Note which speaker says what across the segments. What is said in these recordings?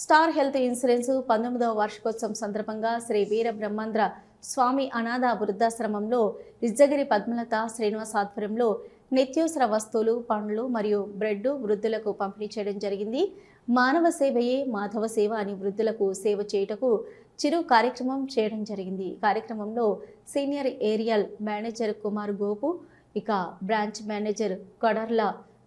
Speaker 1: Star health insurance పంతొమ్మిదవ వార్షికోత్సవం సందర్భంగా శ్రీ వీర బ్రహ్మాంధ్ర స్వామి అనాథ వృద్ధాశ్రమంలో ఇజ్జగిరి పద్మలత శ్రీనివాస్ ఆధ్వర్యంలో నిత్యావసర వస్తువులు పండ్లు మరియు బ్రెడ్ వృద్ధులకు పంపిణీ చేయడం జరిగింది. మానవ సేవయే మాధవ సేవ అని వృద్ధులకు సేవ చేయుటకు చిరు కార్యక్రమం చేయడం జరిగింది. కార్యక్రమంలో senior area manager Kumar Gopu ఇక బ్రాంచ్ మేనేజర్ కొడర్ల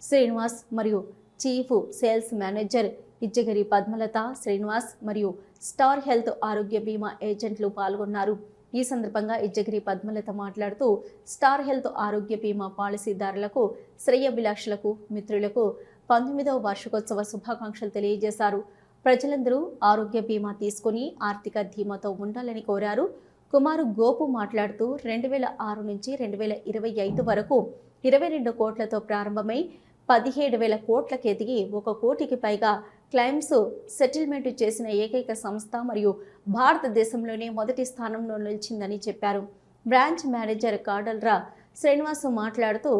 Speaker 1: శ్రీనివాస్ మరియు chief sales manager ఇచ్చగిరి Padmalatha Srinivas మరియు స్టార్ హెల్త్ ఆరోగ్య బీమా ఏజెంట్లు పాల్గొన్నారు. ఈ సందర్భంగా ఇచ్చగిరి పద్మలత మాట్లాడుతూ స్టార్ హెల్త్ ఆరోగ్య బీమా పాలసీదారులకు శ్రేయభిలాషులకు మిత్రులకు పంతొమ్మిదవ వార్షికోత్సవ శుభాకాంక్షలు తెలియజేశారు. ప్రజలందరూ ఆరోగ్య బీమా తీసుకుని ఆర్థిక ధీమాతో ఉండాలని కోరారు. కుమారు గోపు మాట్లాడుతూ రెండు వేల ఆరు నుంచి రెండు వేల ఇరవై ఐదు వరకు ఇరవై రెండు కోట్లతో ప్రారంభమై పదిహేడు వేల కోట్లకు ఎదిగి ఒక కోటికి పైగా క్లైమ్స్ సెటిల్మెంట్ చేసిన ఏకైక సంస్థ మరియు భారతదేశంలోనే మొదటి స్థానంలో నిలిచిందని చెప్పారు. బ్రాంచ్ మేనేజర్ కాడల్రా శ్రీనివాసు మాట్లాడుతూ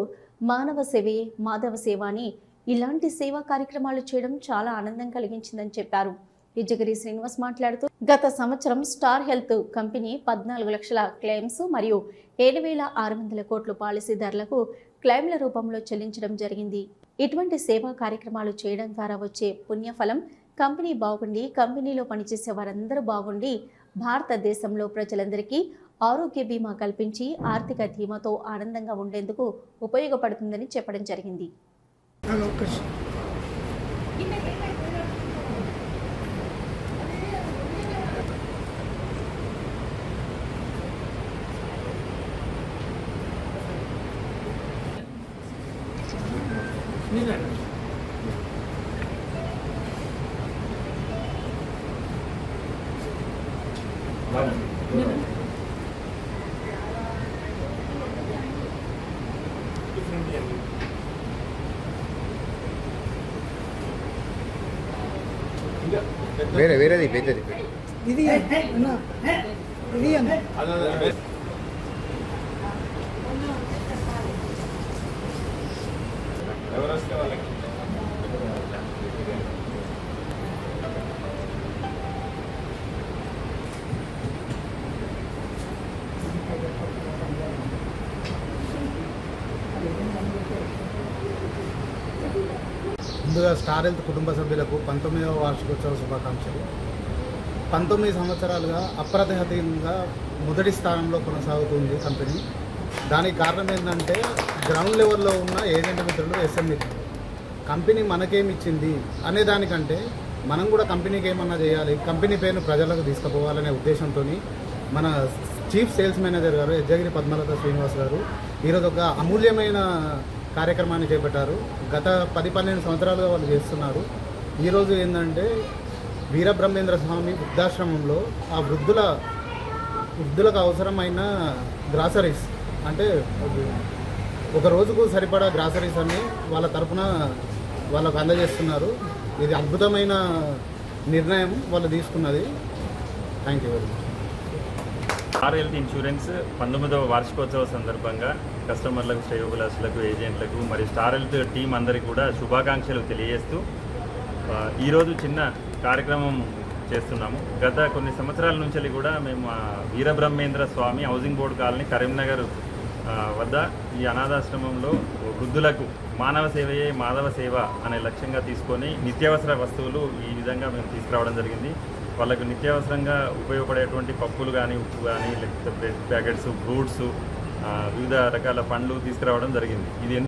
Speaker 1: మానవ సేవే మాధవ సేవ అని ఇలాంటి సేవా కార్యక్రమాలు చేయడం చాలా ఆనందం కలిగించిందని చెప్పారు. ఇజ్జగిరి శ్రీనివాస్ మాట్లాడుతూ గత సంవత్సరం స్టార్ హెల్త్ కంపెనీ పద్నాలుగు లక్షల క్లెయిమ్స్ మరియు ఏడు వేల ఆరు వందల కోట్ల పాలసీదారులకు క్లైమ్ల రూపంలో చెల్లించడం జరిగింది. ఇటువంటి సేవా కార్యక్రమాలు చేయడం ద్వారా వచ్చే పుణ్యఫలం కంపెనీ బాగుండి కంపెనీలో పనిచేసే వారందరూ బాగుండి భారతదేశంలో ప్రజలందరికీ ఆరోగ్య బీమా కల్పించి ఆర్థిక ధీమాతో ఆనందంగా ఉండేందుకు ఉపయోగపడుతుందని చెప్పడం జరిగింది.
Speaker 2: ఆగు, ఒక్క నిమిషం.
Speaker 3: వేరే వేరేది పెద్దది
Speaker 2: ఇది అన్న ఇది
Speaker 4: ముందుగా స్టార్ హెల్త్ కుటుంబ సభ్యులకు పంతొమ్మిదవ వార్షికోత్సవ శుభాకాంక్షలు. పంతొమ్మిది సంవత్సరాలుగా అప్రతిహతంగా మొదటి స్థానంలో కొనసాగుతుంది కంపెనీ. దానికి కారణం ఏంటంటే గ్రౌండ్ లెవెల్లో ఉన్న ఏజెంట్ మిత్రులు ఎస్ఎంఈ కంపెనీ మనకేమిచ్చింది అనే దానికంటే మనం కూడా కంపెనీకి ఏమన్నా చేయాలి కంపెనీ పేరును ప్రజలకు తీసుకుపోవాలనే ఉద్దేశంతో మన చీఫ్ సేల్స్ మేనేజర్ గారు యజ్జగిరి పద్మలత శ్రీనివాస్ గారు ఈరోజు ఒక అమూల్యమైన కార్యక్రమాన్ని చేపట్టారు. గత పది పన్నెండు సంవత్సరాలుగా వాళ్ళు చేస్తున్నారు. ఈరోజు ఏంటంటే వీరబ్రహ్మేంద్ర స్వామి వృద్ధాశ్రమంలో ఆ వృద్ధుల వృద్ధులకు అవసరమైన గ్రాసరీస్ అంటే ఒక రోజుకు సరిపడా గ్రాసరీస్ అన్ని వాళ్ళ తరపున వాళ్ళకు అందజేస్తున్నారు. ఇది అద్భుతమైన నిర్ణయం వాళ్ళు తీసుకున్నది. Thank you very much
Speaker 5: health insurance పంతొమ్మిదవ వార్షికోత్సవ సందర్భంగా కస్టమర్లకు శ్రేయోభిలాషులకు ఏజెంట్లకు మరియు స్టార్ హెల్త్ టీం అందరికీ కూడా శుభాకాంక్షలు తెలియజేస్తూ ఈరోజు చిన్న కార్యక్రమం చేస్తున్నాము. గత కొన్ని సంవత్సరాల నుంచి కూడా మేము Veerabrahmendra Swamy housing board colony Karimnagar వద్ద ఈ అనాథాశ్రమంలో వృద్ధులకు మానవ సేవయే మాధవ సేవ అనే లక్ష్యంగా తీసుకొని నిత్యావసర వస్తువులు ఈ విధంగా మేము తీసుకురావడం జరిగింది. వాళ్ళకు నిత్యావసరంగా ఉపయోగపడేటువంటి పప్పులు కానీ ఉప్పు కానీ లేకపోతే బ్రెడ్ ప్యాకెట్స్ ఫ్రూట్స్ వివిధ రకాల పండ్లు తీసుకురావడం జరిగింది. ఇది